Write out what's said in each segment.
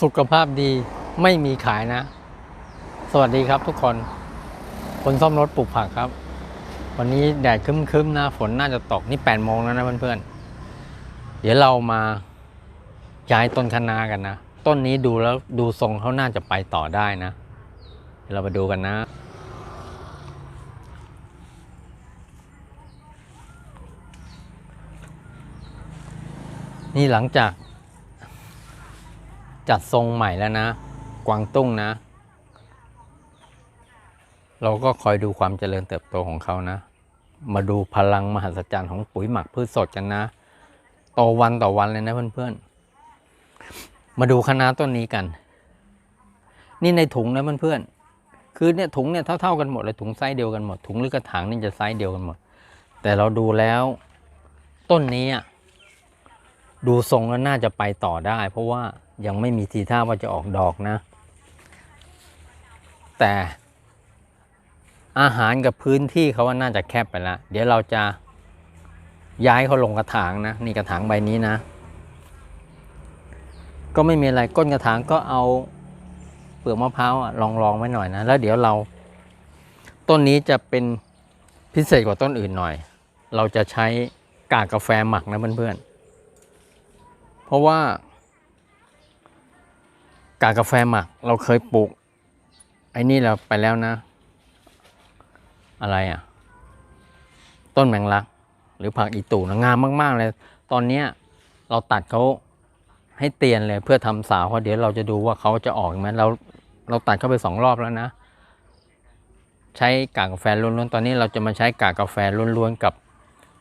สุขภาพดีไม่มีขายนะ สวัสดีครับทุกคน คนซ่อมรถปลูกผักครับ วันนี้แดดคึ้มๆนะฝนน่าจะตกนี่8ปดโมงแล้วนะเพื่อนๆ เดี๋ยวเรามาย้ายต้นคะนากันนะ ต้นนี้ดูแล้วดูทรงเขาน่าจะไปต่อได้นะเดี๋ยวเราไปดูกันนะนี่หลังจาก จัดทรงใหม่แล้วนะ กวางตุ้งนะ เราก็คอยดูความเจริญเติบโตของเขานะ มาดูพลังมหัศจรรย์ของปุ๋ยหมักพืชสดกันนะโตวันต่อวันเลยนะเพื่อนๆ มาดูคณะต้นนี้กัน นี่ในถุงนะเพื่อนๆ คือเนี่ยถุงเนี่ยเท่าๆกันหมดเลยถุงไซส์เดียวกันหมดถุงหรือกระถางนี่จะไซส์เดียวกันหมด แต่เราดูแล้ว ต้นนี้อะ ดูทรงแล้วน่าจะไปต่อได้ เพราะว่ายังไม่มีทีท่าว่าจะออกดอกนะ แต่อาหารกับพื้นที่เขาว่าน่าจะแคบไปแล้วเดี๋ยวเราจะย้ายเขาลงกระถางนะ นี่กระถางใบนี้นะ ก็ไม่มีอะไรก้นกระถางก็เอาเปลือกมะพร้าวอะลองรองไว้หน่อยนะ แล้วเดี๋ยวเรา ต้นนี้จะเป็นพิเศษกว่าต้นอื่นหน่อย เราจะใช้กากกาแฟหมักนะเพื่อนๆ เพราะว่ากากาแฟหมักเราเคยปลูก ไอ้นี่เราไปแล้วนะ อะไรอะ ต้นแมงลัก หรือผักอีตู่นะงามมาก ๆ เลย ตอนเนี้ยเราตัดเขาให้เตียนเลยเพื่อทำสาวเพราะเดี๋ยวเราจะดูว่าเขาจะออกไหมเราเราตัดเข้าไปสองรอบแล้วนะ ใช้กากกาแฟล้วนๆตอนนี้เราจะมาใช้กากกาแฟล้วนๆกับ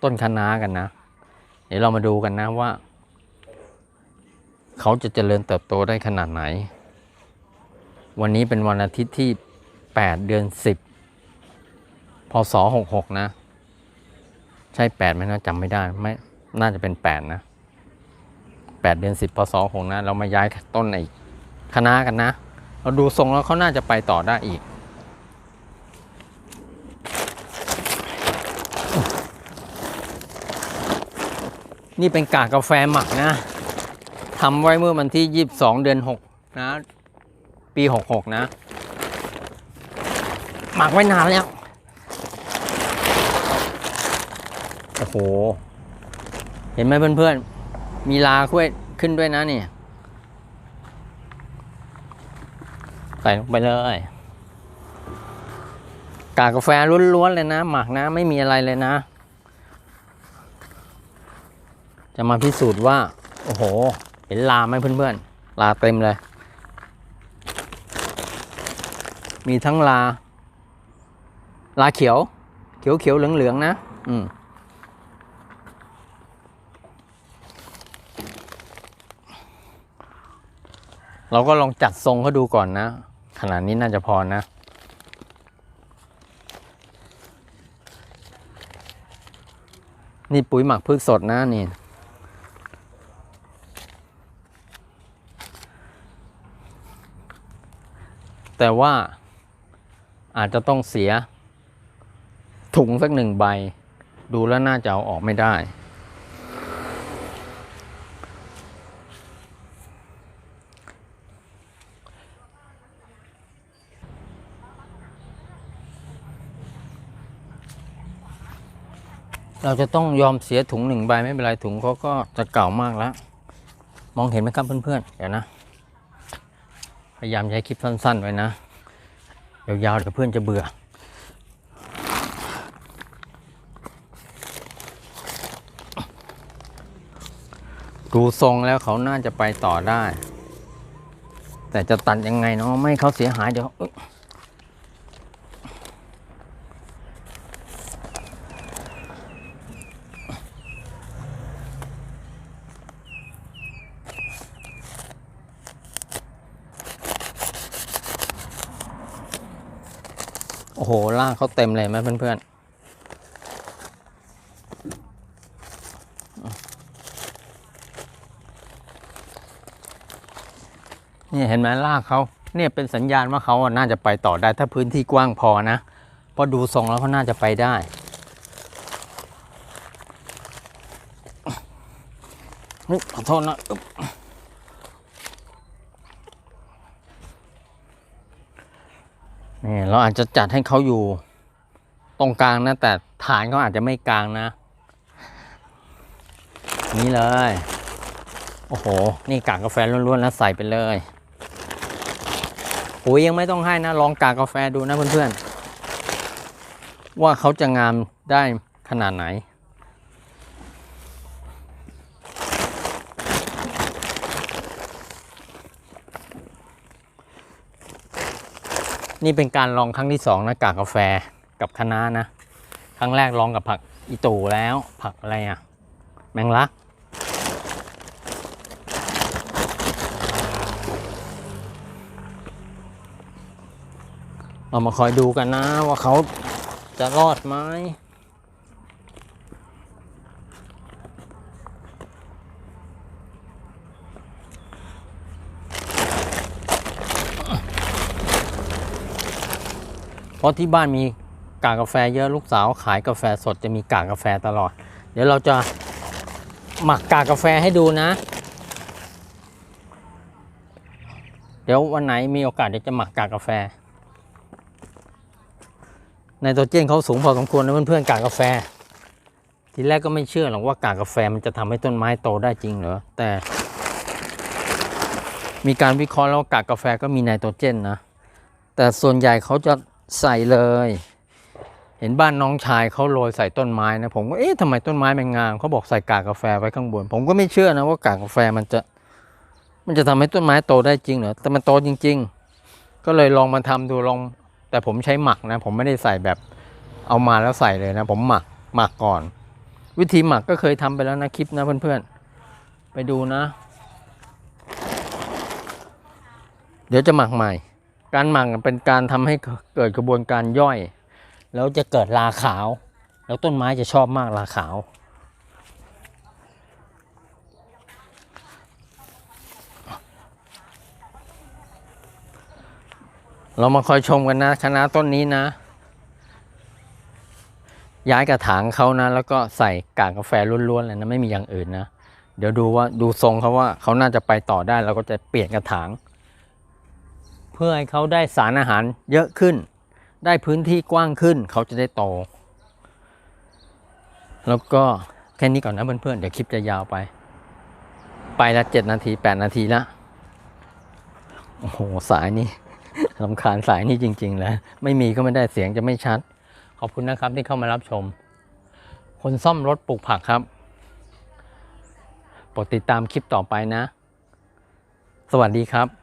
ต้นคะน้ากันนะ เดี๋ยวเรามาดูกันนะว่า เขาจะเจริญเติบโตได้ขนาดไหน วันนี้เป็นวันอาทิตย์ที่ 8 เดือน 10 พศ 66 นะ ใช่ 8ไหมนะจำไม่ได้ไม่น่าจะเป็น 8 นะ 8 เดือน 10 พศ6นะ เรามาย้ายต้นไอ้คณะกันนะ เราดูทรงแล้วเขาน่าจะไปต่อได้อีกนี่เป็นกากกาแฟหมักนะ ทำไว้เมื่อวันที่ 22 เดือน 6 นะ ปี 66 นะ หมักไว้นานแล้ว โอ้โห เห็นไหมเพื่อนๆ มีลาคุ้ยขึ้นด้วยนะนี่ใส่ลงไปเลย กากกาแฟล้วนๆเลยนะ หมักนะไม่มีอะไรเลยนะ จะมาพิสูจน์ว่า โอ้โห เห็นลาไหมเพื่อนๆ ลาเต็มเลย มีทั้งลา ลาเขียว เขียวเขียวเหลืองเหลืองๆนะ อืมเราก็ลองจัดทรงเขาดูก่อนนะ ขนาดนี้น่าจะพอนะ นี่ปุ๋ยหมักพืชสดนะนี่ แต่ว่าอาจจะต้องเสียถุงสักหนึ่งใบ ดูแล้วน่าจะเอาออกไม่ได้ เราจะต้องยอมเสียถุงหนึ่งใบไม่เป็นไรถุงเขาก็จะเก่ามากแล้ว มองเห็นไหมครับเพื่อนๆ เดี๋ยวนะ พยายามใช้คลิปสั้น ๆ ไว้นะ ยาวๆเดี๋ยวเพื่อนจะเบื่อ ดูทรงแล้วเขาน่าจะไปต่อได้ แต่จะตัดยังไงเนาะไม่เขาเสียหายเดี๋ยว โอ้โหล่างเขาเต็มเลยไหมเพื่อนๆนี่เห็นไหมลากเขาเนี่ยเป็นสัญญาณว่าเขาน่าจะไปต่อได้ถ้าพื้นที่กว้างพอนะเพราะดูทรงแล้วเขาน่าจะไปได้ ขอโทษนะอึ๊บ นี่เราอาจจะจัดให้เขาอยู่ ตรงกลางนะ แต่ฐานเขาอาจจะไม่กลางนะ นี่เลย โอ้โห นี่กากกาแฟล้วนๆแล้วใส่ไปเลยปุ๋ยยังไม่ต้องให้นะ ลองกากกาแฟดูนะเพื่อนๆว่าเขาจะงามได้ขนาดไหน นี่เป็นการลองครั้งที่สองนะกากกาแฟกับคะน้านะ ครั้งแรกลองกับผักอีตูแล้ว ผักอะไรอะแมงลัก เรามาคอยดูกันนะว่าเขาจะรอดไหม เพราะที่บ้านมีกากกาแฟเยอะลูกสาวขายกาแฟสดจะมีกากกาแฟตลอด เดี๋ยวเราจะหมักกากกาแฟให้ดูนะ เดี๋ยววันไหนมีโอกาสเดี๋ยวจะหมักกากกาแฟไนโตรเจนเขาสูงพอสมควรนะเพื่อนๆกากกาแฟ ทีแรกก็ไม่เชื่อหรอกว่ากากกาแฟมันจะทำให้ต้นไม้โตได้จริงเหรอแต่ มีการวิเคราะห์แล้วกากกาแฟก็มีไนโตรเจนนะแต่ส่วนใหญ่เขาจะ ใส่เลย เห็นบ้านน้องชายเขาโรยใส่ต้นไม้นะผมก็เอ๊ะทำไมต้นไม้มันงามเขาบอกใส่กากกาแฟไว้ข้างบน ผมก็ไม่เชื่อนะว่ากากกาแฟมันจะ มันจะทำให้ต้นไม้โตได้จริงเหรอแต่มันโตจริง ๆ ก็เลยลองมาทำดูลอง แต่ผมใช้หมักนะ ผมไม่ได้ใส่แบบเอามาแล้วใส่เลยนะ ผมหมักหมักก่อน วิธีหมักก็เคยทำไปแล้วนะคลิปนะเพื่อนๆไปดูนะ เดี๋ยวจะหมักใหม่ การหมักเป็นการทำให้เกิดกระบวนการย่อย แล้วจะเกิดราขาว แล้วต้นไม้จะชอบมากราขาว เรามาคอยชมกันนะคณะต้นนี้นะ ย้ายกระถางเขานะ แล้วก็ใส่กากกาแฟล้วนๆเลยนะ ไม่มีอย่างอื่นนะ เดี๋ยวดูว่าดูทรงเขาว่าเขาน่าจะไปต่อได้เราก็จะเปลี่ยนกระถาง พื่อให้เขาได้สารอาหารเยอะขึ้น ได้พื้นที่กว้างขึ้น เขาจะได้โต แล้วก็แค่นี้ก่อนนะเพื่อนๆเดี๋ยวคลิปจะยาวไป ไปละเจ็ดนาทีแปดนาทีละโอ้โหสายนี่ลำคาญสายนี่จริง ๆ แล้ว ไม่มีก็ไม่ได้เสียงจะไม่ชัด ขอบคุณนะครับที่เข้ามารับชม คนซ่อมรถปลูกผักครับโปรดติดตามคลิปต่อไปนะ สวัสดีครับ